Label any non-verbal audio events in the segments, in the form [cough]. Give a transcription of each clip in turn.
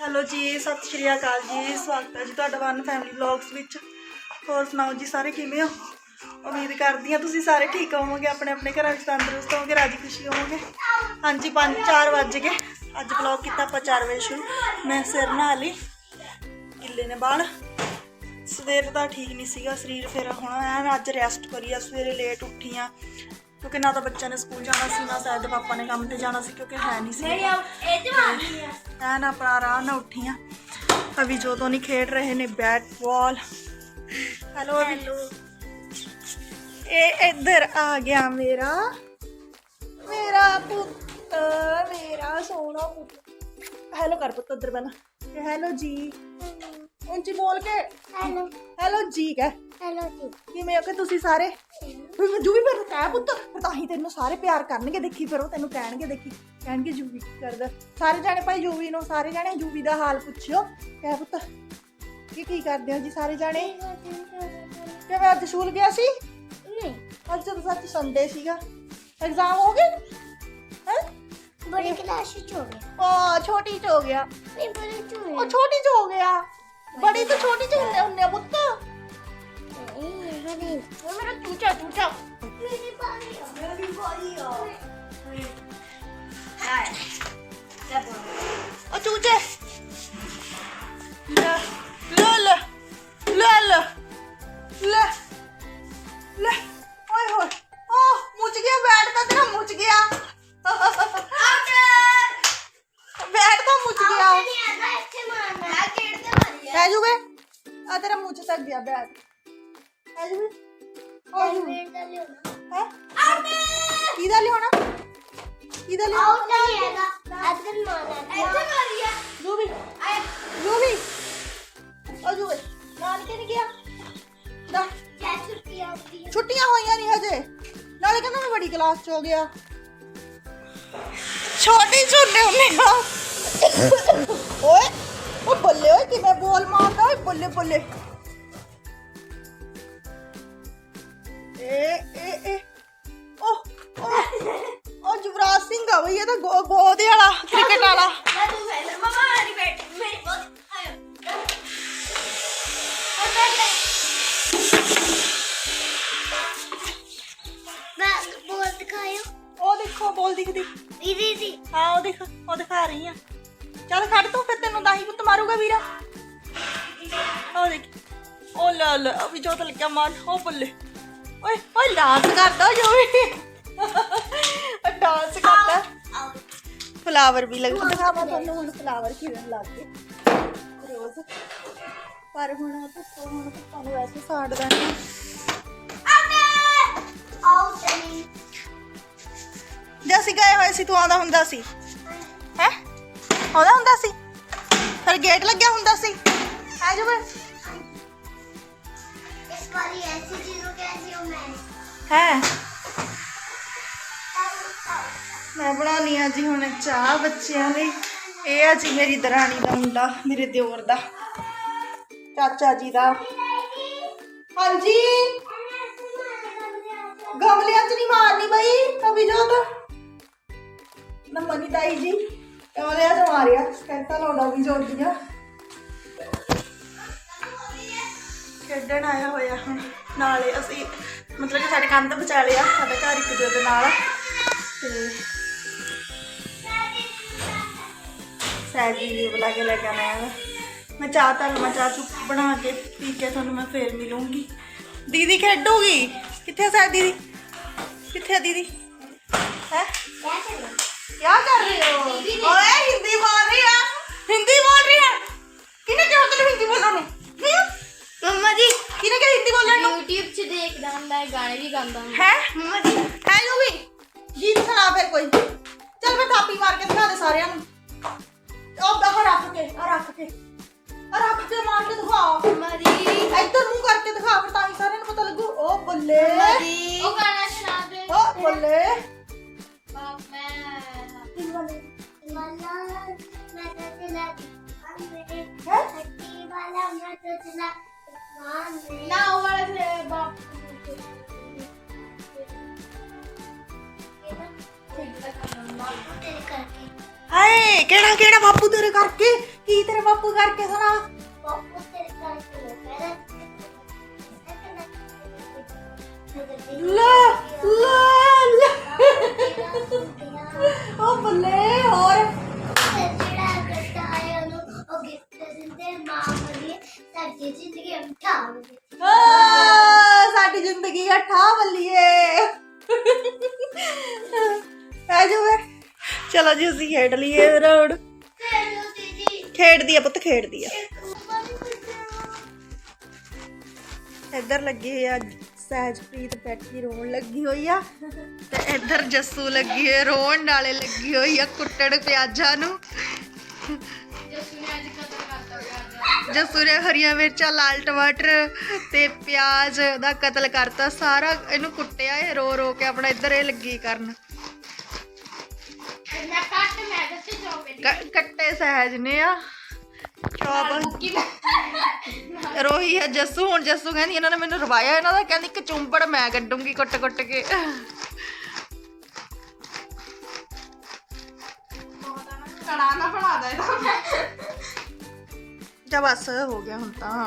Hello ਜੀ, ਸਤਿ ਸ਼੍ਰੀ ਅਕਾਲ ਜੀ, ਸਵਾਗਤ ਹੈ ਜੀ ਤੁਹਾਡਾ ਵਨ ਫੈਮਿਲੀ ਵਲੌਗਸ ਵਿੱਚ। ਹੋਰ ਸੁਣਾਓ ਜੀ ਸਾਰੇ ਕਿਵੇਂ ਹੋ? ਉਮੀਦ ਕਰਦੀ ਹਾਂ ਤੁਸੀਂ ਸਾਰੇ ਠੀਕ ਹੋਵੋਗੇ, ਆਪਣੇ ਆਪਣੇ ਘਰਾਂ ਵਿੱਚ ਤੰਦਰੁਸਤ ਹੋਵੋਗੇ, ਰਾਜੀ ਖੁਸ਼ੀ ਹੋਵੋਗੇ। ਹਾਂਜੀ 5 4 ਵੱਜ ਗਏ। ਅੱਜ ਵਲੌਗ ਕੀਤਾ ਆਪਾਂ 4 ਵਜੇ ਸ਼ੁਰੂ। ਮੈਂ ਸਿਰ ਨਹਾ ਲਈ, ਗਿੱਲੇ ਨੇ ਬਾਲ। ਸਵੇਰ ਦਾ ਠੀਕ ਨਹੀਂ ਸੀਗਾ, ਸਰੀਰ ਫਿਰ ਹੁਣ ਐਨ ਅੱਜ ਰੈਸਟ ਕਰੀ ਆ, ਸਵੇਰੇ ਲੇਟ ਉੱਠੀ ਆ। ਕਿਉਂਕਿ ਨਾ ਤਾਂ ਬੱਚਿਆਂ ਨੇ ਸਕੂਲ ਜਾਣਾ ਸੀ ਨਾ ਸ਼ਾਇਦ ਪਾਪਾ ਨੇ ਕੰਮ ਤੇ ਜਾਣਾ ਸੀ ਕਿਉਂਕਿ ਹੈ ਨਹੀਂ ਸੀ। ਐਨ ਆਪਣਾ ਆਰਾਮ ਨਾਲ ਉੱਠੀ ਆ ਅਭੀ ਜੋ ਤੋਂ ਨਹੀਂ ਖੇਡ ਰਹੇ ਨੇ ਬੈਟ ਬਾਲ। ਹੈਲੋ ਅਭੀ। ਇਹ ਇੱਧਰ ਆ ਗਿਆ ਮੇਰਾ। ਮੇਰਾ ਪੁੱਤ ਮੇਰਾ ਸੋਹਣਾ ਪੁੱਤ। ਹੈਲੋ ਕਰ ਪੁੱਤ ਉੱਧਰ ਪਹਿਲਾਂ। ਹੈਲੋ ਜੀ। ਉੱਚੀ ਬੋਲ ਕੇ। ਹੈਲੋ ਹੈਲੋ ਜੀ ਕਹਿ ਹੈਲੋ ਜੀ ਕਿਵੇਂ ਹੋ ਕਿ ਤੁਸੀਂ ਸਾਰੇ? ਫਿਰ ਜੂ ਵੀ ਫਿਰ ਕਹਿ ਪੁੱਤ ਫਿਰ ਤਾਂ ਹੀ ਤੈਨੂੰ ਸਾਰੇ ਪਿਆਰ ਕਰਨਗੇ ਦੇਖੀ ਫਿਰ ਉਹ ਤੈਨੂੰ ਕਹਿਣਗੇ ਦੇਖੀ। ਕਹਿਣਗੇ ਜੂਵੀ ਕੀ ਕਰਦਾ। ਸਾਰੇ ਜਾਣੇ ਭਾਈ ਜੂਵੀ ਨੂੰ ਸਾਰੇ ਜਾਣੇ ਜੂਵੀ ਦਾ ਹਾਲ ਪੁੱਛਿਓ। ਕਹਿ ਪੁੱਤ ਕੀ ਕੀ ਕਰਦੇ ਹੋ ਜੀ ਸਾਰੇ ਜਾਣੇ? ਕਿਵੇਂ ਅੱਜ ਸਕੂਲ ਗਿਆ ਸੀ? ਨਹੀਂ। ਅੱਜ ਤਾਂ ਸੱਚ ਸੰਡੇ ਸੀਗਾ। ਐਗਜ਼ਾਮ ਹੋ ਗਏ ਹੈ? ਬੜੀ ਕਲਾਸ ਚ ਹੋ ਗਿਆ। ਆ ਛੋਟੀ ਚ ਹੋ ਗਿਆ। ਨਹੀਂ ਬੜੀ ਚ ਹੋ ਉਹ ਛੋਟੀ ਚ ਹੋ ਗਿਆ। ਬੜੀ ਤਾਂ ਛੋਟੀ ਚ ਹੁੰਦੇ ਹੁੰਦੇ ਆ ਪੁੱਤ। ਉਹ ਮੇਰਾ ਚੂਚਾ ਚੂਚਾ। ਮੇਰੀ ਬਾਰੀ ਆ ਮੇਰੀ ਬਾਈ ਲਿਓਣਾ ਹੈ ਕਿਹਦਾ ਲਿਆਉਣਾ ਕਿਹਦਾ ਲਿਆਉਣਾ ਆਉਟ ਨਹੀਂ ਹੈਗਾ ਅਦਰ ਮਾਰਨਾ ਇੱਥੇ ਮਾਰੀ ਆ ਜੂਬੀ ਜੂਬੀ ਆ ਜੂਬੀ ਨਾਨਕੇ ਨਹੀਂ ਗਿਆ ਦਾ ਕਿਆ ਛੁੱਟੀ ਆਉਂਦੀ ਹੈ ਛੁੱਟੀਆਂ ਹੋਈਆਂ ਨਹੀਂ ਹਜੇ ਨਾਲੇ ਕਹਿੰਦਾ ਮੈਂ ਬੜੀ ਕਲਾਸ ਚ ਹੋ ਗਿਆ ਛੋਟੀ ਛੋਟੇ ਹੁੰਦੇ ਆ ਓਏ ਉਹ ਬੱਲੇ ਓਏ ਕਿਵੇਂ ਬੋਲ ਮਾਰਦਾ ਓਏ ਬੱਲੇ ਇਹ ਤਾਂ ਗੋ ਗੋਦੇ ਵਾਲਾ ਕ੍ਰਿਕਟ ਵਾਲਾ। ਮੈਂ ਤੂੰ ਪਹਿਲਾਂ ਮਮਾ ਮੇਰੀ ਬੈਠ। ਮੇਰੀ ਬਹੁਤ ਆਇਓ। ਮੈਂ ਬੋਲ ਦਿਖਾਇਓ। ਉਹ ਦੇਖੋ ਬੋਲ ਦਿਖਦੀ। ਦੀਦੀ ਦੀ। ਹਾਂ ਉਹ ਦੇਖ ਉਹ ਦਿਖਾ ਰਹੀ ਆ। ਚੱਲ ਖੜ ਤੂੰ ਫਿਰ ਤੈਨੂੰ ਦਾਹੀ ਪੁੱਤ ਮਾਰੂਗਾ ਵੀਰਾ। ਉਹ ਦੇਖ। ਉਹ ਲੈ ਲੈ ਅਭੀ ਜੋਤ ਲੱਗਿਆ ਮਾਰ ਉਹ ਬੱਲੇ। ਓਏ ਓਏ ਡਾਂਸ ਕਰਦਾ ਜੋ ਵੀ। ਡਾਂਸ ਕਰਦਾ। ਫਲਾਵਰ ਵੀ ਲੱਗ ਦਿਖਾਵਾ ਤੁਹਾਨੂੰ ਹੁਣ ਫਲਾਵਰ ਕਿਵੇਂ ਲੱਗ ਗਏ ਰੋਜ਼। ਪਰ ਹੁਣ ਤਾਂ ਹੁਣ ਤਾਂ ਤੁਹਾਨੂੰ ਵੈਸੇ ਨਹੀਂ ਜੇ ਅਸੀਂ ਗਏ ਹੋਏ ਸੀ ਤੂੰ ਆਉਂਦਾ ਹੁੰਦਾ ਸੀ। ਹੈ? ਆਉਂਦਾ ਹੁੰਦਾ ਸੀ? ਫਿਰ ਗੇਟ ਲੱਗਿਆ ਹੁੰਦਾ ਸੀ? ਆ ਜਾ ਫਿਰ। ਇਸ ਵਾਰੀ ਐਸੀ ਚੀਜ਼ੋਂ ਕੈਸੀ ਹੋ ਮੈਂ। ਹੈ? ਮੈਂ ਬਣਾਉਣੀ ਆ ਜੀ ਹੁਣ ਚਾਹ ਬੱਚਿਆਂ ਲਈ ਇਹ ਆ ਜੀ ਮੇਰੀ ਦਰਾਣੀ ਦਾ ਮੁੰਡਾ, ਮੇਰੇ ਦਿਓਰ ਦਾ। ਚਾਚਾ ਜੀ ਦਾ। ਹਾਂਜੀ। ਗਮਲਿਆਂ 'ਚ ਨਹੀਂ ਮਾਰਨੀ ਬਈ ਅਭੀ ਜੋਤ। ਨਾ ਮਨੀ ਤਾਈ ਜੀ, ਗਮਲਿਆਂ 'ਚ ਮਾਰਿਆ ਕਹਿੰਦਾ ਲਾਉਂਦਾ ਵੀ ਜੋਤ ਦੀਆਂ। ਖੇਡਣ ਆਇਆ ਹੋਇਆ ਹੁਣ। ਨਾਲੇ ਅਸੀਂ, ਮਤਲਬ ਕਿ ਸਾਡੇ ਕੰਧ ਬਚਾ ਲਿਆ, ਸਾਡਾ ਘਰ ਇੱਕ ਦੂਜੇ ਦੇ ਨਾਲ। ਤੇ ਸੈਜੀ ਵੀ ਬੁਲਾ ਕੇ ਲੈ ਕੇ ਆਣਾ ਹੈ ਮੈਂ ਚਾਹ ਤਾਂ ਮੈਂ ਚਾਹ ਚੁੱਪ ਬਣਾ ਕੇ ਪੀ ਕੇ ਤੁਹਾਨੂੰ ਮੈਂ ਫੇਰ ਮਿਲੂੰਗੀ ਦੀਦੀ ਖੇਡੂਗੀ ਕਿੱਥੇ ਆ ਸੈਜ ਦੀਦੀ ਕਿੱਥੇ ਆ ਦੀਦੀ ਹੈ क्या कर रहे क्या कर रहे हो ओए हिंदी बोल रही है हिंदी बोल रही है किने क्या होता हिंदी बोलना ਨੂੰ मम्मा जी ਕਿਨੇ ਕਿਹਾ ਹਿੰਦੀ ਬੋਲਣ ਨੂੰ YouTube 'ਚ ਦੇਖਦਾ ਹੁੰਦਾ ਹੈ ਗਾਣੇ ਵੀ ਗਾਉਂਦਾ ਹੁੰਦਾ ਹੈ ਮੰਮਾ ਜੀ ਹੈ ਜੋ ਵੀ ਗੀਤ ਸੁਣਾ ਫਿਰ ਕੋਈ ਚੱਲ ਮੈਂ ਥਾਪੀ ਮਾਰ ਕੇ ਦਿਖਾ ਦੇ ਸਾਰਿਆਂ ਨੂੰ ਉਹ ਬਾਹਰ ਰੱਖ ਕੇ ਆ ਰੱਖ ਕੇ ਆ ਰੱਖ ਕੇ ਮਾਰ ਕੇ ਦਿਖਾ ਮੰਮਾ ਜੀ ਇੱਧਰ ਮੂੰਹ ਕਰਕੇ ਦਿਖਾ ਫਿਰ ਤਾਂ ਹੀ ਸਾਰਿਆਂ ਨੂੰ ਪਤਾ ਲੱਗੂ ਉਹ ਬੱਲੇ ਜੀ ਉਹ ਗਾਣਾ ਸੁਣਾ ਦੇ ਉਹ ਬੱਲੇ ਬਾਪ ਮੈਂ ਵਾਲਾ ਮੈਂ ਤਾਂ ਚਲਾ ਮੇਰੇ ਹੈ ਹੱਟੀ ਵਾਲਾ ਮੈਂ ਤਾਂ ਚਲਾ ਨਾ ਉਹ ਵਾਲਾ ਫਿਰ ਬਾਪ ਤੇਰੇ ਕਰਕੇ ਹਾਏ ਕਿਹੜਾ ਕਿਹੜਾ ਬਾਪੂ ਤੇਰੇ ਕਰਕੇ ਕੀ ਤੇਰੇ ਬਾਪੂ ਕਰਕੇ ਸੁਣਾ ਪਾਪੂ ਤੇਰੇ ਘਰ ਚਲੇ ਪਹਿਲਾਂ ਲਾ ਲਾ ਲਾ ਉਹ ਬੱਲੇ ਹੋਰ ਜਿਹੜਾ ਗੱਡਾ ਆਇਆ ਉਹਨੂੰ ਉਹ ਗਿਫਟ ਦਿੰਦੇ ਮਾਂ ਬਣੀ ਸਾਡੀ ਜ਼ਿੰਦਗੀ ਉਠਾਉਂਦੇ ਆ, ਸਾਡੀ ਜ਼ਿੰਦਗੀ ਆ ਠਾ ਬੱਲੀਏ ਆ ਜਾ ਵੇ ਚਲੋ ਜੀ, ਅਸੀਂ ਖੇਡ ਲਈਏ ਰੋਡ। ਚਲੋ ਖੇਡਦੀ ਆ ਪੁੱਤ, ਖੇਡਦੀ ਆ। ਇੱਧਰ ਲੱਗੀ ਹੋਈ ਆ, ਸਹਿਜਪ੍ਰੀਤ ਬੈਠੀ, ਰੋਣ ਲੱਗੀ ਹੋਈ ਆ। ਤੇ ਇੱਧਰ ਜੱਸੂ ਲੱਗੀ ਹੋਈ, ਰੋਣ ਨਾਲੇ ਲੱਗੀ ਹੋਈ ਆ ਕੁੱਟੜ ਪਿਆਜ਼ਾਂ ਨੂੰ। ਜੱਸੂ ਨੇ ਹਰੀਆਂ ਮਿਰਚਾਂ, ਲਾਲ ਟਮਾਟਰ ਤੇ ਪਿਆਜ਼ ਦਾ ਕਤਲ ਕਰਤਾ। ਸਾਰਾ ਇਹਨੂੰ ਕੁੱਟਿਆ, ਇਹ ਰੋ ਰੋ ਕੇ ਆਪਣਾ ਇੱਧਰ ਇਹ ਲੱਗੀ ਕਰਨ। ਮੈਂ ਕੱਟ ਮੈਂ ਦੱਸੇ ਚੋਪੇ ਕ- ਕੱਟੇ ਸਹਿਜ ਨੇ ਆ। ਚੌਪ ਰੋਹੀ ਆ ਜੱਸੂ ਹੁਣ ਜੱਸੂ ਕਹਿੰਦੀ ਇਹਨਾਂ ਨੇ ਮੈਨੂੰ ਰਵਾਇਆ ਇਹਨਾਂ ਦਾ ਕਹਿੰਦੀ ਕਚੁੰਬੜ ਮੈਂ ਕੱਢੂੰਗੀ ਕੁੱਟ ਕੁੱਟ ਕੇ। ਕੜਾ ਨਾ ਬਣਾ ਦੇ ਜਾ ਬਸ ਹੋ ਗਿਆ ਹੁਣ ਤਾਂ।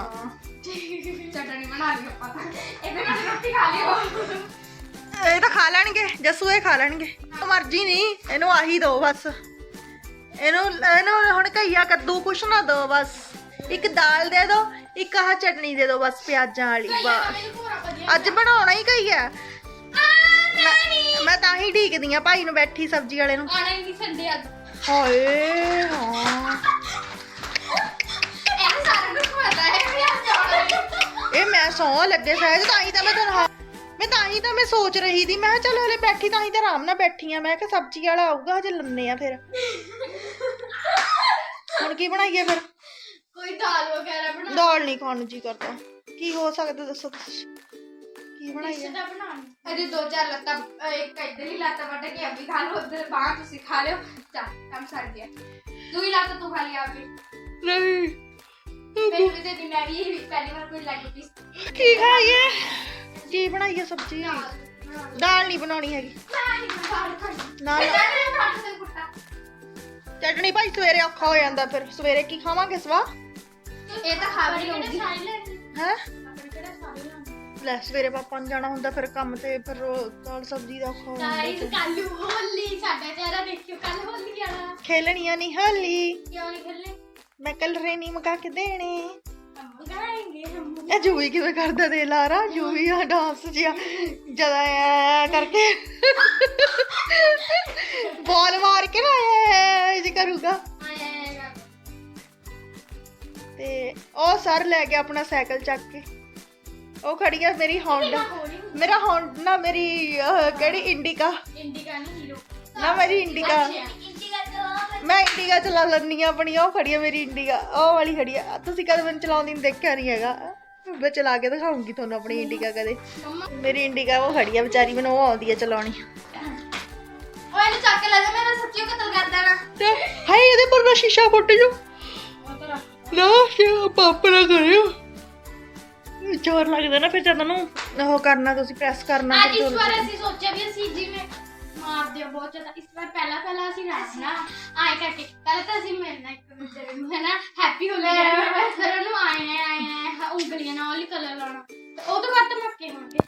ਚਟਣੀ ਬਣਾ ਲਈ ਆਪਾਂ। ਤਾਂ ਇਹਦੇ ਨਾਲ ਰੋਟੀ ਖਾ ਲਿਓ। ਇਹ ਤਾਂ ਖਾ ਲੈਣਗੇ ਜੱਸੂ ਇਹ ਖਾ ਲੈਣਗੇ। ਮਰਜ਼ੀ ਨਹੀਂ ਇਹਨੂੰ ਆਹੀ ਦੋ ਬਸ। ਇਹਨੂੰ ਇਹਨੂੰ ਹੁਣ ਕਈਆ ਕੱਦੂ ਕੁਛ ਨਾ ਦੋ ਬਸ। ਇੱਕ ਦਾਲ ਦੇ ਦੋ ਇੱਕ ਆਹ ਚਟਨੀ ਦੇ ਦੋ ਬਸ ਪਿਆਜ਼ਾਂ ਵਾਲੀ ਬਸ। ਅੱਜ ਬਣਾਉਣਾ ਹੀ ਕਈਆ ਮੈਂ- ਮੈਂ ਤਾਂ ਹੀ ਢੀਕਦੀ ਆ ਭਾਈ ਨੂੰ ਬੈਠੀ ਸਬਜ਼ੀ ਵਾਲੇ ਨੂੰ। ਆਣਾ ਹੀ ਨਹੀਂ ਸੰਡੇ ਅੱਜ। ਹਾਏ ਹਾਂ। ਇਹ ਸਾਰਿਆਂ ਨੂੰ ਪਤਾ ਹੈ ਵੀ ਅੱਜ ਆਉਣਾ ਇਹ ਮੈਂ ਸੌ ਲੱਗੇ ਸਹਿਜ ਤਾਂ ਹੀ ਤਾਂ ਮੈਂ ਤੁਹਾਨੂੰ ਮੈਂ ਤਾਂ ਹੀ ਤਾਂ ਮੈਂ ਸੋਚ ਰਹੀ ਸੀ ਮੈਂ ਕਿਹਾ ਚੱਲ ਹਲੇ ਬੈਠੀ ਤਾਂ ਹੀ ਤਾਂ ਆਰਾਮ ਨਾਲ ਬੈਠੀ ਆ ਮੈਂ ਕਿਹਾ ਸਬਜ਼ੀ ਵਾਲਾ ਆਊਗਾ ਹਜੇ ਲੰਨੇ ਆ ਫਿਰ। ਹੁਣ ਕੀ ਬਣਾਈਏ ਫਿਰ? ਕੋਈ ਦਾਲ ਵਗੈਰਾ ਬਣਾ ਦਾਲ ਨਹੀਂ ਖਾਣ ਨੂੰ ਜੀ ਕਰਦਾ। ਕੀ ਹੋ ਸਕਦਾ ਦੱਸੋ ਤੁਸੀਂ? ਕੀ ਬਣਾਈਏ? ਦਾ ਬਣਾਉਣੀ ਅਜੇ ਦੋ ਚਾਰ ਲੱਤਾਂ ਅ, ਇੱਕ ਇੱਧਰ ਹੀ ਲੱਤਾਂ ਵੱਟ ਕੇ ਅਭੀ ਖਾ ਲਓ ਉਧਰ ਬਾਹਰ ਤੁਸੀਂ ਖਾ ਲਿਓ। ਚਾ ਕੰਮ ਸਰ ਗਿਆ। ਤੂੰ ਹੀ ਲੱਤ ਤੂੰ ਖਾ ਲਿਆ ਅਭੀ ਨਹੀਂ। ਮੈਨੂੰ ਵੀ ਦੇ ਦੀ ਮੈਂ ਵੀ ਪਹਿਲੀ ਵਾਰ ਕੋਈ ਲੱਗ ਪਈ ਕੀ ਖਾਈਏ? ਕੀ ਬਣਾਈਏ ਸਬਜ਼ੀ ਦਾਲ ਨਹੀਂ ਬਣਾਉਣੀ ਹੈਗੀ। ਨਹੀਂ ਨਹੀਂ ਕੁੱਟਾ। ਚਟਣੀ ਭਾਈ ਸਵੇਰੇ ਔਖਾ ਹੋ ਜਾਂਦਾ ਫਿਰ। ਸਵੇਰੇ ਕੀ ਖਾਵਾਂਗੇ ਸਵਾ ਇਹ ਤਾਂ ਖਾ ਵੀ ਲਊਗੀ ਹੈ? ਲੈ ਸਵੇਰੇ ਪਾਪਾ ਨੂੰ ਜਾਣਾ ਹੁੰਦਾ ਫਿਰ ਕੰਮ ਤੇ ਫਿਰ ਦਾਲ ਸਬਜ਼ੀ ਦਾ ਔਖਾ ਹੋ ਗਾਇਸ ਜਾਂਦਾ ਕੱਲ ਹੋਲੀ ਸਾਡਾ ਚਿਹਰਾ ਦੇਖਿਓ ਕੱਲ ਹੋਲੀ ਆਣਾ ਖੇਲਣੀਆਂ ਨਹੀਂ ਹਾਲੀ। ਕਿਉਂ ਨਹੀਂ ਖੇਲਣੇ ਮੈਂ ਕੱਲ ਰੇਨੀ ਮਗਾ ਕੇ ਦੇਣੇ। ਇਹ ਜੂਵੀ ਕਿਵੇਂ ਕਰਦਾ ਦੇ ਲਾਰਾ? ਜੂਵੀ ਆ ਡਾਂਸ ਜਿਆ ਜਦਾ ਐ ਕਰਕੇ। ਬਾਲ ਮਾਰ ਕੇ ਨਾ ਐ ਜੀ ਕਰੂਗਾ। ਤੇ ਉਹ ਸਰ ਲੈ ਗਿਆ ਆਪਣਾ ਸਾਈਕਲ ਚੱਕ ਕੇ। ਉਹ ਖੜੀ ਆ ਮੇਰੀ ਹੌਂਡਾ ਮੇਰਾ ਹੌਂਡ ਨਾ ਮੇਰੀ ਅਹ, ਕਿਹੜੀ ਇੰਡੀਕਾ ਇੰਡੀਕਾ ਨਹੀਂ ਹੀਰੋ। ਨਾ ਮੇਰੀ ਇੰਡੀਕਾ ਦੋ ਮੈਂ ਇੰਡੀਕਾ ਚਲਾ ਲੈਂਦੀ ਆ ਆਪਣੀ ਉਹ ਖੜੀ ਆ ਮੇਰੀ ਇੰਡੀਕਾ ਉਹ ਵਾਲੀ ਖੜੀ ਆ। ਤੁਸੀਂ ਕਦੇ ਮੈਨੂੰ ਚਲਾਉਂਦੀ ਨੂੰ ਦੇਖਿਆ ਨਹੀਂ ਹੈਗਾ। ਮੈਂ ਚਲਾ ਕੇ ਦਿਖਾਉਂਗੀ ਤੁਹਾਨੂੰ ਆਪਣੀ ਇੰਡੀਕਾ ਕਦੇ। ਮੇਰੀ ਇੰਡੀਕਾ ਉਹ ਖੜੀ ਆ ਵਿਚਾਰੀ ਮੈਨੂੰ ਉਹ ਆਉਂਦੀ ਆ ਚਲਾਉਣੀ। ਉਹ ਇਹਨੂੰ ਚੱਕ ਕੇ ਲੈ ਜਾ ਮੇਰਾ ਸੱਚੀ ਕਤਲ ਕਰ ਦੇਣਾ। ਤੇ ਹਾਏ ਇਹਦੇ ਪਰ ਨਾ ਸ਼ੀਸ਼ਾ ਫੁੱਟ ਜੂ ਨਾ ਸ਼ੇ ਪਾਪ ਨਾ ਕਰਿਓ। ਜ਼ੋਰ ਲੱਗਦਾ ਨਾ ਫਿਰ ਜਦ ਨੂੰ ਉਹ ਕਰਨਾ ਤੁਸੀਂ ਪ੍ਰੈਸ ਕਰਨਾ ਅੱਜ ਫਿਰ ਇਸ ਜ਼ੋਰ ਵਾਰ ਲੱਗਦਾ। ਅਸੀਂ ਸੋਚਿਆ ਵੀ ਅਸੀਂ ਜਿਵੇਂ ਮਾਰਦੇ ਬਹੁਤ ਜ਼ਿਆਦਾ। ਇਸ ਵਾਰ ਪਹਿਲਾ ਪਹਿਲਾ ਅਸੀਂ ਰਹਿਣਾ ਆਏ ਕਰਕੇ ਪਹਿਲਾਂ ਤਾਂ ਅਸੀਂ ਮਿਲਣਾ ਇੱਕ ਦੂਜੇ ਨੂੰ ਹੈ ਨਾ ਹੈਪੀ ਹੋ ਗਿਆ ਫਿਰ ਉਹਨੂੰ ਆਏ ਆਏ ਆਏ ਆਏ ਉਂਗਲੀਆਂ ਨਾਲ ਹੀ ਕਲਰ ਲਾਉਣਾ। ਤੇ ਉਹ ਤੋਂ ਬਾਅਦ ਤਾਂ ਮੱਕੇ ਹੋਣਗੇ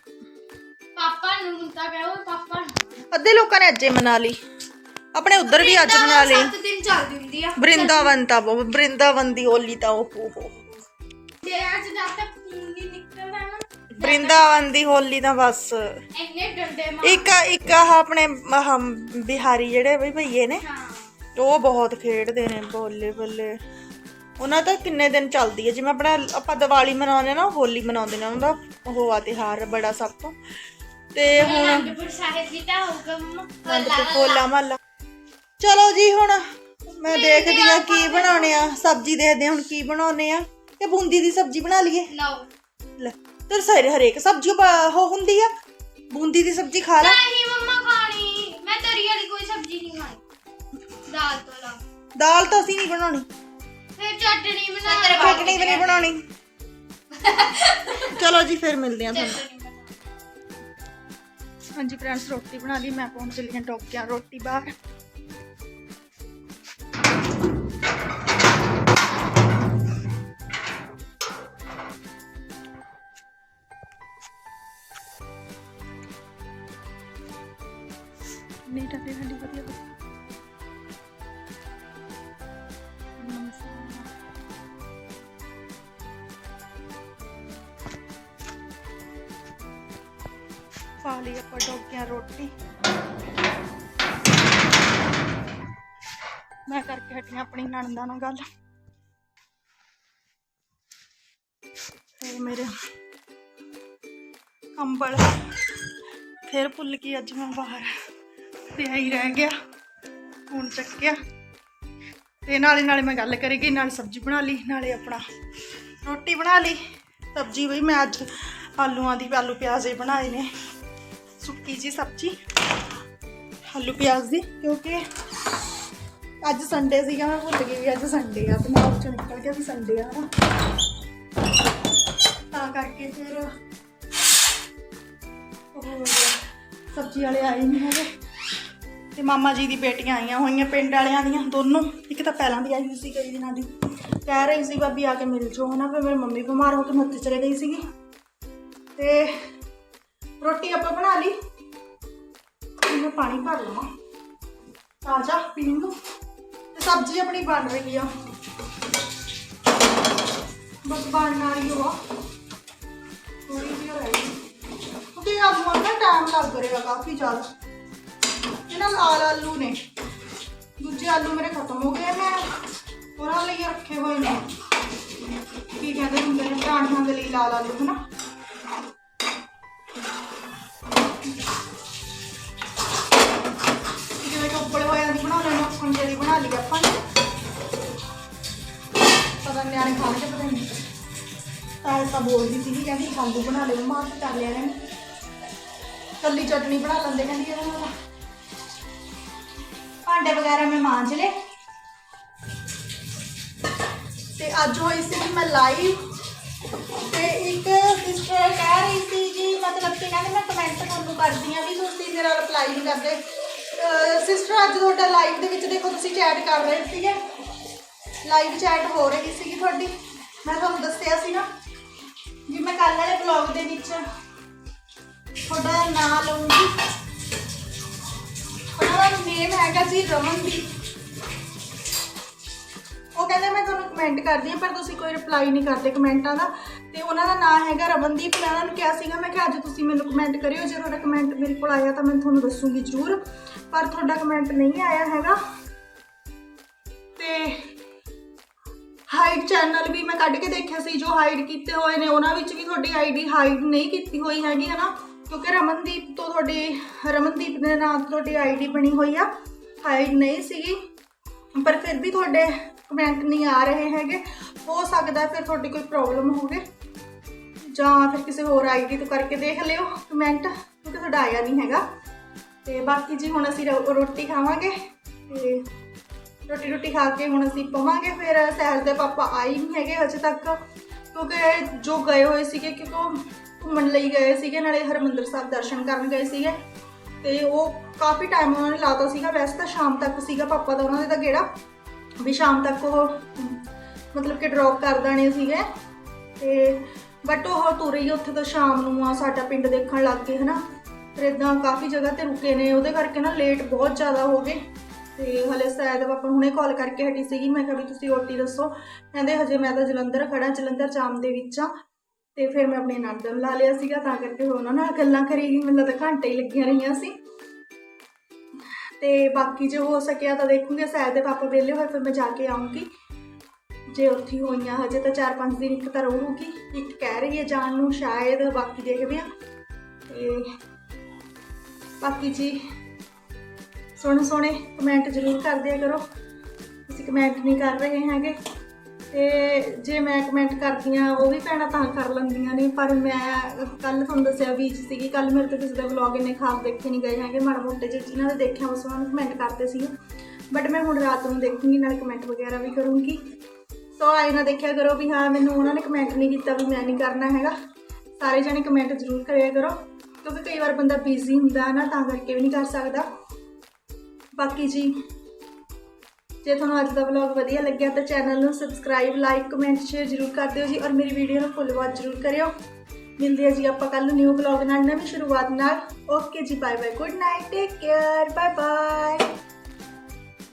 ਪਾਪਾ ਨੂੰ ਤਾਂ ਕਹੋ ਪਾਪਾ ਨੂੰ। ਅੱਧੇ ਲੋਕਾਂ ਨੇ ਅੱਜੇ ਮਨਾ ਲਈ। ਆਪਣੇ ਉਧਰ ਵੀ ਅੱਜ ਮਨਾ ਲਈ। ਸੱਤ ਦਿਨ ਚੱਲਦੀ ਹੁੰਦੀ ਆ। ਬ੍ਰਿੰਦਾਵਨ ਤਾਂ ਬਹੁਤ- ਬ੍ਰਿੰਦਾਵਨ ਦੀ ਹੋਲੀ ਤਾਂ ਉਹ ਹੋ ਹੋ। ਜੇ ਅੱਜ ਜਦ ਤੱਕ ਖੂਨ ਨਹੀਂ ਨਿਕਲਦਾ ਨਾ ਬ੍ਰਿੰਦਾਵਨ ਦੀ ਹੋਲੀ ਤਾਂ ਬਸ। ਇੰਨੇ ਡੰਡੇ ਮਾਰ ਇੱਕ ਇੱਕ ਆਹ ਆਪਣੇ ਆਹ ਬਿਹਾਰੀ ਜਿਹੜੇ ਬਈ ਭਈਏ ਨੇ ਉਹ ਬਹੁਤ ਖੇਡਦੇ ਨੇ ਬੱਲੇ ਬੱਲੇ ਉਹਨਾਂ ਦਾ ਕਿੰਨੇ ਦਿਨ ਚੱਲਦੀ ਹੈ ਜਿਵੇਂ ਆਪਣਾ ਆਪਾਂ ਦੀਵਾਲੀ ਮਨਾਉਂਦੇ ਨਾ ਹੋਲੀ ਮਨਾਉਂਦੇ ਨੇ ਉਹਨਾਂ ਦਾ। ਉਹ ਆ ਤਿਹਾਰ ਬੜਾ ਸਭ ਤੋਂ। ਤੇ ਹੁਣ ਅਨੰਦਪੁਰ ਸਾਹਿਬ ਦੀ ਤਾਂ ਮਹੱਲਾ। ਚਲੋ ਜੀ ਹੁਣ ਮੈਂ ਦੇਖਦੀ ਆ ਕੀ ਬਣਾਉਣੇ ਆ। ਸਬਜ਼ੀ ਦੇਖਦੇ ਹੁਣ ਕੀ ਬਣਾਉਣੇ ਆ। ਤੇ ਬੂੰਦੀ ਦੀ ਸਬਜ਼ੀ ਬਣਾ ਲਈਏ। ਲਓ। ਲੈ। ਤੇ ਸਾਰੇ ਹਰੇਕ ਸਬਜ਼ੀ ਉਹ ਹੁੰਦੀ ਆ। ਬੂੰਦੀ ਦੀ ਸਬਜ਼ੀ ਖਾ ਲੈ। ਨਹੀਂ ਮੰਮਾ ਖਾਣੀ। ਮੈਂ ਤਰੀ ਵਾਲੀ ਕੋਈ ਸਬਜ਼ੀ ਨਹੀਂ ਖਾਣੀ। ਦਾਲ ਤੋਂ ਲਾ। ਦਾਲ ਤਾਂ ਅਸੀਂ ਨਹੀਂ ਬਣਾਉਣੀ। ਫਿਰ ਚਟਣੀ ਬਣਾ ਚਟਣੀ ਵੀ ਨਹੀਂ ਬਣਾਉਣੀ। [laughs] ਚਲੋ ਜੀ ਫਿਰ ਮਿਲਦੇ ਆ ਤੁਹਾਨੂੰ। ਹਾਂਜੀ ਫਰੈਂਡਸ ਰੋਟੀ ਬਣਾ ਲਈ। ਮੈਂ ਪਹੁੰਚ ਚੱਲੀ ਹਾਂ ਟੋਕਿਆਂ। ਰੋਟੀ ਬਾਹਰ। ਮੈਂ ਕਰਕੇ ਹਟੀਆਂ ਆਪਣੀ ਨਣਦਾਂ ਨਾਲ ਗੱਲ। ਤੇ ਮੇਰੇ ਕੰਬਲ ਫਿਰ ਭੁੱਲ ਗਈ, ਅੱਜ ਮੈਂ ਬਾਹਰ ਪਿਆ ਹੀ ਰਹਿ ਗਿਆ, ਹੁਣ ਚੱਕਿਆ। ਤੇ ਨਾਲੇ ਨਾਲੇ ਮੈਂ ਗੱਲ ਕਰੀ ਗਈ ਨਾਲ ਸਬਜ਼ੀ ਬਣਾ ਲਈ, ਨਾਲੇ ਆਪਣਾ ਰੋਟੀ ਬਣਾ ਲਈ। ਸਬਜ਼ੀ ਬਈ ਮੈਂ ਅੱਜ ਆਲੂਆਂ ਦੀ, ਆਲੂ ਪਿਆਜ਼ ਹੀ ਬਣਾਏ ਨੇ। ਸੁੱਕੀ ਜੀ ਸਬਜ਼ੀ, ਆਲੂ ਪਿਆਜ਼ ਦੀ, ਕਿਉਂਕਿ ਅੱਜ ਸੰਡੇ ਸੀਗਾ, ਮੈਂ ਭੁੱਲ ਗਈ ਵੀ ਅੱਜ ਸੰਡੇ ਆ, ਤੇ ਚੋਂ ਨਿਕਲ ਗਿਆ ਵੀ ਸੰਡੇ ਆ ਨਾ। ਤਾਂ ਕਰਕੇ ਫਿਰ ਉਹ ਸਬਜ਼ੀ ਵਾਲੇ ਆਏ ਨਹੀਂ ਹੈਗੇ। ਤੇ ਮਾਮਾ ਜੀ ਦੀ ਬੇਟੀਆਂ ਆਈਆਂ ਹੋਈਆਂ ਪਿੰਡ ਵਾਲਿਆਂ ਦੀਆਂ, ਦੋਨੋਂ। ਇੱਕ ਤਾਂ ਪਹਿਲਾਂ ਦੀ ਆਈ ਹੋਈ ਸੀ ਕਈ ਦਿਨਾਂ ਦੀ। ਕਹਿ ਰਹੀ ਸੀ, ਭਾਬੀ ਆ ਕੇ ਮਿਲ ਜਾਓ ਹਨਾ, ਫਿਰ ਮੇਰੀ ਮੰਮੀ ਬਿਮਾਰ ਹੋ ਕੇ ਮੈਂ ਚਲੇ ਗਈ ਸੀਗੀ। ਤੇ ਰੋਟੀ ਆਪਾਂ ਬਣਾ ਲਈ। ਮੈਂ ਪਾਣੀ ਭਰ ਲਵਾਂ। ਤਾਜ਼ਾ ਪੀਣ ਨੂੰ। ਸਬਜ਼ੀ ਆਪਣੀ ਬਣ ਰਹੀ ਆ। ਬਸ ਬਣਨ ਵਾਲੀ ਹੋ ਥੋੜੀ ਜਿਹੀ ਰਹਿ ਗਈ। ਕਿਉਂਕਿ ਆਲੂਆਂ ਦਾ ਟਾਈਮ ਲੱਗ ਰਿਹਾ ਕਾਫੀ ਜ਼ਿਆਦਾ। ਇਹਨਾਂ ਲਾਲ ਆਲੂ ਨੇ। ਦੂਜੇ ਆਲੂ ਮੇਰੇ ਖਤਮ ਹੋ ਗਏ ਮੈਂ। ਉਹਨਾਂ ਲਈ ਰੱਖੇ ਹੋਏ ਨੇ। ਕੀ ਕਹਿੰਦੇ ਹੁੰਦੇ ਨੇ? ਪਰਾਂਠਿਆਂ ਦੇ ਲਈ ਲਾਲ ਆਲੂ, ਹਨਾ? ਬਣਾ ਲਈ ਆਪਾਂ ਨੇ ਪਤਾ ਨੀ ਨਿਆਣੇ ਖਾਣਗੇ ਪਤਾ ਨਹੀਂ ਤਾਂ ਤਾਂ ਬੋਲਦੀ ਸੀਗੀ, ਕਹਿੰਦੀ ਆਲੂ ਬਣਾ ਲੈ ਮਾਂ ਤੇ ਕਰ ਲਿਆ ਨੇ ਕੱਲੀ ਚਟਨੀ ਬਣਾ ਲੈਂਦੇ, ਕਹਿੰਦੀ ਇਹਦੇ ਨਾਲ। ਭਾਂਡੇ ਵਗੈਰਾ ਮੈਂ ਮਾਂਜ ਲਏ। ਤੇ ਅੱਜ ਹੋਈ ਸੀ ਮੈਂ ਲਾਈਵ ਤੇ ਇੱਕ ਸਿਸਟਰ ਕਹਿ ਰਹੀ ਸੀ ਜੀ ਮਤਲਬ ਕਿ ਕਹਿੰਦੇ ਮੈਂ ਕਮੈਂਟ ਤੁਹਾਨੂੰ ਕਰਦੀ ਆ ਵੀ ਤੁਸੀਂ ਮੇਰਾ ਰਿਪਲਾਈ ਨਹੀਂ ਕਰਦੇ। ਸਿਸਟਰ ਅੱਜ ਤੁਹਾਡਾ ਲਾਈਵ ਦੇ ਵਿੱਚ ਦੇਖੋ ਤੁਸੀਂ ਚੈਟ ਕਰ ਰਹੇ ਸੀਗੇ। ਲਾਈਵ ਚੈਟ ਹੋ ਰਹੀ ਸੀਗੀ ਤੁਹਾਡੀ। ਮੈਂ ਤੁਹਾਨੂੰ ਦੱਸਿਆ ਸੀ ਨਾ ਜੀ ਮੈਂ ਕੱਲ੍ਹ ਵਾਲੇ ਬਲੌਗ ਦੇ ਵਿੱਚ ਤੁਹਾਡਾ ਨਾਂ ਲਵਾਂਗੀ ਉਹਨਾਂ ਦਾ ਨੇਮ ਹੈਗਾ ਜੀ ਰਮਨਦੀਪ ਉਹ ਕਹਿੰਦੇ ਮੈਂ ਤੁਹਾਨੂੰ ਕਮੈਂਟ ਕਰਦੀ ਹਾਂ, ਪਰ ਤੁਸੀਂ ਕੋਈ ਰਿਪਲਾਈ ਨਹੀਂ ਕਰਦੇ ਕਮੈਂਟਾਂ ਦਾ। ਤੇ ਉਹਨਾਂ ਦਾ ਨਾਮ ਹੈਗਾ ਰਮਨਦੀਪ ਮੈਂ ਉਹਨਾਂ ਨੂੰ ਕਿਹਾ ਸੀਗਾ, ਮੈਂ ਕਿਹਾ ਅੱਜ ਤੁਸੀਂ ਮੈਨੂੰ ਕਮੈਂਟ ਕਰਿਓ ਜੇ ਤੁਹਾਡਾ ਕਮੈਂਟ ਮੇਰੇ ਕੋਲ ਆਇਆ ਤਾਂ ਮੈਂ ਤੁਹਾਨੂੰ ਦੱਸੂਗੀ ਜ਼ਰੂਰ, ਪਰ ਤੁਹਾਡਾ ਕਮੈਂਟ ਨਹੀਂ ਆਇਆ ਹੈਗਾ। ਤੇ ਹਾਈਡ ਚੈਨਲ ਵੀ ਮੈਂ ਕੱਢ ਕੇ ਦੇਖਿਆ ਸੀ, ਜੋ ਹਾਈਡ ਕੀਤੇ ਹੋਏ ਨੇ, ਉਹਨਾਂ ਵਿੱਚ ਵੀ ਤੁਹਾਡੀ ਆਈਡੀ ਹਾਈਡ ਨਹੀਂ ਕੀਤੀ ਹੋਈ ਹੈਗੀ ਹੈ ਨਾ ਕਿਉਂਕਿ ਰਮਨਦੀਪ ਤੋਂ ਤੁਹਾਡੀ, ਰਮਨਦੀਪ ਦੇ ਨਾਮ ਤੋਂ ਤੁਹਾਡੀ ਆਈਡੀ ਬਣੀ ਹੋਈ ਆ ਹਾਈਡ ਨਹੀਂ ਸੀਗੀ। ਪਰ ਫਿਰ ਵੀ ਤੁਹਾਡੇ ਕਮੈਂਟ ਨਹੀਂ ਆ ਰਹੇ ਹੈਗੇ, ਹੋ ਸਕਦਾ ਫਿਰ ਤੁਹਾਡੀ ਕੋਈ ਪ੍ਰੋਬਲਮ ਹੋਵੇ। ਜਾਂ ਫਿਰ ਕਿਸੇ ਹੋਰ ਆਈਡੀ ਤੋਂ ਕਰਕੇ ਦੇਖ ਲਿਓ ਕਮੈਂਟ ਕਿਉਂਕਿ ਤੁਹਾਡਾ ਆਇਆ ਨਹੀਂ ਹੈਗਾ। ਤੇ ਬਾਕੀ ਜੀ ਹੁਣ ਅਸੀਂ ਰੋ- ਰੋਟੀ ਖਾਵਾਂਗੇ ਤੇ ਰੋਟੀ ਰੋਟੀ ਖਾ ਕੇ ਹੁਣ ਅਸੀਂ ਪਵਾਂਗੇ। ਫਿਰ ਸਹਿਰ ਦੇ ਪਾਪਾ ਆਏ ਨਹੀਂ ਹੈਗੇ ਅਜੇ ਤੱਕ, ਕਿਉਂਕਿ ਜੋ ਗਏ ਹੋਏ ਸੀਗੇ ਕਿਉਂਕਿ ਉਹ ਘੁੰਮਣ ਲਈ ਗਏ ਸੀਗੇ, ਨਾਲੇ ਹਰਮੰਦਰ ਸਾਹਿਬ ਦਰਸ਼ਨ ਕਰਨ ਗਏ ਸੀਗੇ। ਤੇ ਉਹ ਕਾਫੀ ਟਾਈਮ ਉਹਨਾਂ ਨੇ ਲਾਤਾ ਸੀਗਾ, ਵੈਸੇ ਤਾਂ ਸ਼ਾਮ ਤੱਕ ਸੀਗਾ ਪਾਪਾ ਦਾ ਉਹਨਾਂ ਦੇ ਤਾਂ ਗੇੜਾ, ਵੀ ਸ਼ਾਮ ਤੱਕ ਉਹ, ਮਤਲਬ ਕਿ ਡ੍ਰੌਪ ਕਰ ਦੇਣੇ ਸੀਗੇ। ਤੇ ਬਟ ਉਹ ਤੁਰੇ ਹੀ ਉੱਥੇ ਤਾਂ ਸ਼ਾਮ ਨੂੰ ਆ, ਸਾਡਾ ਪਿੰਡ ਦੇਖਣ ਲੱਗ ਗਏ, ਹਨਾ? ਫਿਰ ਇਦਾਂ ਕਾਫੀ ਜਗ੍ਹਾ ਤੇ ਰੁਕੇ ਨੇ, ਉਹਦੇ ਕਰਕੇ ਨਾ ਲੇਟ ਬਹੁਤ ਜ਼ਿਆਦਾ ਹੋ ਗਏ। ਤੇ ਹਲੇ ਸ਼ਾਇਦ ਪਾਪਾ ਨੂੰ ਹੁਣੇ ਕਾਲ ਕਰਕੇ ਹਟੀ ਸੀਗੀ, ਮੈਂ ਕਿਹਾ ਵੀ ਤੁਸੀਂ ਓਟੀ ਦੱਸੋ। ਕਹਿੰਦੇ ਹਜੇ ਮੈਂ ਤਾਂ ਜਲੰਧਰ ਖੜਾ ਜਲੰਧਰ ਜਾਮ ਦੇ ਵਿੱਚ ਆ। ਤੇ ਫਿਰ ਮੈਂ ਆਪਣੇ ਨੰਦ ਨੂੰ ਲਾ ਲਿਆ ਸੀਗਾ, ਤਾਂ ਕਰਕੇ ਉਹਨਾਂ ਨਾਲ ਗੱਲਾਂ ਕਰੀ। ਗਈ ਮੈਨੂੰ ਤਾਂ ਘੰਟੇ ਹੀ ਲੱਗੀਆਂ ਰਹੀਆਂ ਸੀ। ਤੇ ਬਾਕੀ ਜੇ ਹੋ ਸਕਿਆ ਤਾਂ ਦੇਖੂੰਗੇ, ਸ਼ਾਇਦ ਦੇ ਪਾਪਾ ਵਿਹਲੇ ਹੋਏ, ਫਿਰ ਮੈਂ ਜਾ ਕੇ ਆਉਂਗੀ ਜੇ ਉੱਥੇ ਹੋਈਆਂ, ਹਜੇ ਤਾਂ 4-5 ਦਿਨ ਇੱਕ ਤਾਂ ਰਹੂਗੀ, ਇੱਕ ਕਹਿ ਰਹੀ ਹੈ ਜਾਣ ਨੂੰ ਸ਼ਾਇਦ, ਬਾਕੀ ਦੇਖਦੇ ਆ ਤੇ ਬਾਕੀ ਜੀ ਸੋਹਣੇ ਸੋਹਣੇ ਕਮੈਂਟ ਜ਼ਰੂਰ ਕਰ ਦਿਆ ਕਰੋ। ਤੁਸੀਂ ਕਮੈਂਟ ਨਹੀਂ ਕਰ ਰਹੇ ਹੈਗੇ। ਤੇ ਜੇ ਮੈਂ ਕਮੈਂਟ ਕਰਦੀ ਆ ਉਹ ਵੀ ਭੈਣਾਂ ਤਾਂ ਕਰ ਲੈਂਦੀਆਂ ਨੇ, ਪਰ ਮੈਂ ਕੱਲ ਤੁਹਾਨੂੰ ਦੱਸਿਆ ਵੀਚ ਸੀਗੀ ਕੱਲ ਮੇਰੇ ਤੋਂ ਕਿਸੇ ਦਾ ਵਲੌਗ ਇੰਨੇ ਖਾਸ ਦੇਖੇ ਨਹੀਂ ਗਏ ਹੈਗੇ, ਮਾੜਾ ਮੋਟੇ ਜਿਹੇ ਜਿਨ੍ਹਾਂ ਦੇ ਦੇਖਿਆ ਉਸ ਉਹਨਾਂ ਨੂੰ ਕਮੈਂਟ ਕਰਦੇ ਸੀ ਬਟ ਮੈਂ ਹੁਣ ਰਾਤ ਨੂੰ ਦੇਖੂੰਗੀ, ਨਾਲ ਕਮੈਂਟ ਵਗੈਰਾ ਵੀ ਕਰੂੰਗੀ। ਸੋ ਆਏ ਨਾ ਦੇਖਿਆ ਕਰੋ ਵੀ ਹਾਂ, ਮੈਨੂੰ ਉਹਨਾਂ ਨੇ ਕਮੈਂਟ ਨਹੀਂ ਕੀਤਾ ਵੀ ਮੈਂ ਨਹੀਂ ਕਰਨਾ ਹੈਗਾ। ਸਾਰੇ ਜਣੇ ਕਮੈਂਟ ਜ਼ਰੂਰ ਕਰਿਆ ਕਰੋ, ਕਿਉਂਕਿ ਕਈ ਵਾਰ ਬੰਦਾ ਬਿਜ਼ੀ ਹੁੰਦਾ ਹੈ ਨਾ, ਤਾਂ ਕਰਕੇ ਵੀ ਨਹੀਂ ਕਰ ਸਕਦਾ। ਬਾਕੀ ਜੀ, ਜੇ ਤੁਹਾਨੂੰ ਅੱਜ ਦਾ ਵਲੌਗ ਵਧੀਆ ਲੱਗਿਆ ਤਾਂ ਚੈਨਲ ਨੂੰ ਸਬਸਕ੍ਰਾਈਬ ਲਾਈਕ ਕਮੈਂਟ ਸ਼ੇਅਰ ਜ਼ਰੂਰ ਕਰ ਦਿਓ ਜੀ, ਔਰ ਮੇਰੀ ਵੀਡੀਓ ਨੂੰ ਫੁੱਲ ਵਾਚ ਜ਼ਰੂਰ ਕਰਿਓ। ਮਿਲਦੇ ਹਾਂ ਜੀ ਆਪਾਂ ਕੱਲ ਨੂੰ ਨਿਊ ਵਲੌਗ ਨਾਲ, ਨਵੀਂ ਸ਼ੁਰੂਆਤ ਨਾਲ। ਓਕੇ ਜੀ bye bye good night take care bye bye